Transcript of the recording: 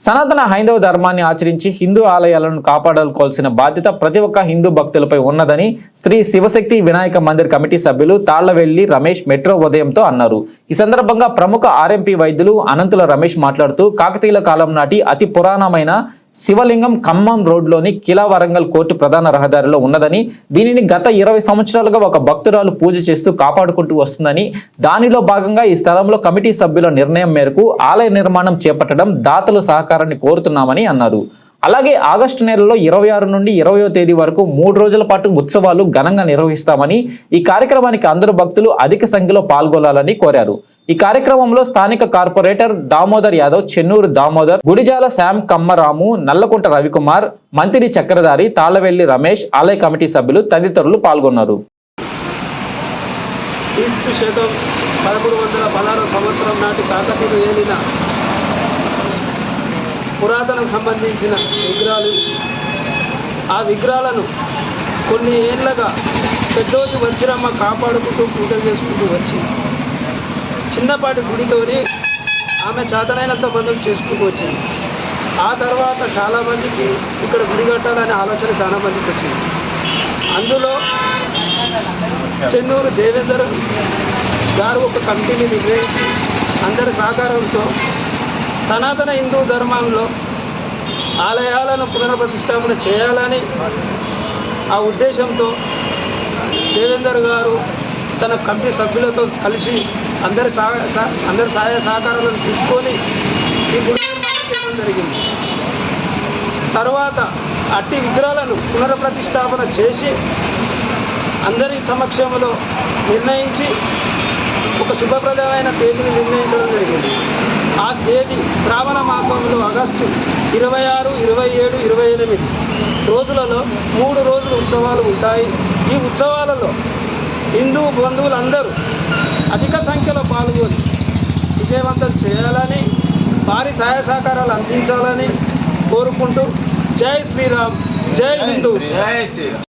సనాతన హైందవ ధర్మాన్ని ఆచరించి హిందూ ఆలయాలను కాపాడుకోవాల్సిన బాధ్యత ప్రతి ఒక్క హిందూ భక్తులపై ఉన్నదని శ్రీ శివశక్తి వినాయక మందిర్ కమిటీ సభ్యులు తాళ్ళవెల్లి రమేష్ మెట్రో ఉదయంతో అన్నారు. ఈ సందర్భంగా ప్రముఖ ఆర్ఎంపీ వైద్యులు అనంతుల రమేష్ మాట్లాడుతూ కాకతీయుల కాలం నాటి అతి పురాణమైన శివలింగం ఖమ్మం రోడ్లోని కిలా వరంగల్ కోర్టు ప్రధాన రహదారిలో ఉన్నదని దీనిని గత ఇరవై సంవత్సరాలుగా ఒక భక్తురాలు పూజ చేస్తూ కాపాడుకుంటూ వస్తుందని దానిలో భాగంగా ఈ స్థలంలో కమిటీ సభ్యుల నిర్ణయం మేరకు ఆలయ నిర్మాణం చేపట్టడం దాతల సహకారాన్ని కోరుతున్నామని అన్నారు. అలాగే ఆగస్టు నెలలో ఇరవై ఆరు నుండి ఇరవయో తేదీ వరకు మూడు రోజుల పాటు ఉత్సవాలు ఘనంగా నిర్వహిస్తామని ఈ కార్యక్రమానికి అందరు భక్తులు అధిక సంఖ్యలో పాల్గొనాలని కోరారు. ఈ కార్యక్రమంలో స్థానిక కార్పొరేటర్ దామోదర్ యాదవ్ చెన్నూరు దామోదర్ గుడిజాల శ్యామ్ కమ్మరాము నల్లకుంట రవికుమార్ మంత్రి చక్రధారి తాళవెల్లి రమేష్ ఆలయ కమిటీ సభ్యులు తదితరులు పాల్గొన్నారు. సంవత్సరం నాటి పురాతనకు సంబంధించిన విగ్రహాలు. ఆ విగ్రహాలను కొన్ని ఏళ్ళగా పెద్దోజు వజ్రమ్మ కాపాడుకుంటూ పూజ చేసుకుంటూ వచ్చింది చిన్నపాటి గుడితోని ఆమె చేతనైనంత మందిని చేసుకుంటూ వచ్చింది ఆ తర్వాత చాలామందికి ఇక్కడ గుడి కట్టాలనే ఆలోచన చాలా మందికి వచ్చింది. అందులో చెన్నూరు దేవేందర్ గారు ఒక కమిటీని నిర్వహించి అందరి సహకారంతో సనాతన హిందూ ధర్మంలో ఆలయాలను పునర్ప్రతిష్టాపన చేయాలని ఆ ఉద్దేశంతో దేవేందర్ గారు తన కమిటీ సభ్యులతో కలిసి అందరి సహాయ సహ- అందరి సహాయ సహకారాలను తీసుకొని ఈ చేయడం జరిగింది. తర్వాత అట్టి విగ్రహాలను పునఃప్రతిష్టాపన చేసి అందరి సమక్షంలో నిర్ణయించి ఒక శుభప్రదమైన తేదీని నిర్ణయించడం జరిగింది. ఆ తేదీ శ్రావణ మాసంలో ఆగస్టు ఇరవై ఆరు ఇరవై ఏడు ఇరవై ఎనిమిది రోజులలో మూడు రోజులు ఉత్సవాలు ఉంటాయి. ఈ ఉత్సవాలలో హిందూ బంధువులందరూ అధిక సంఖ్యలో పాల్గొని విజయవంతం చేయాలని వారి సహాయ సహకారాలు అందించాలని కోరుకుంటూ జై శ్రీరామ్ జై హిందూ. జై శ్రీరామ్.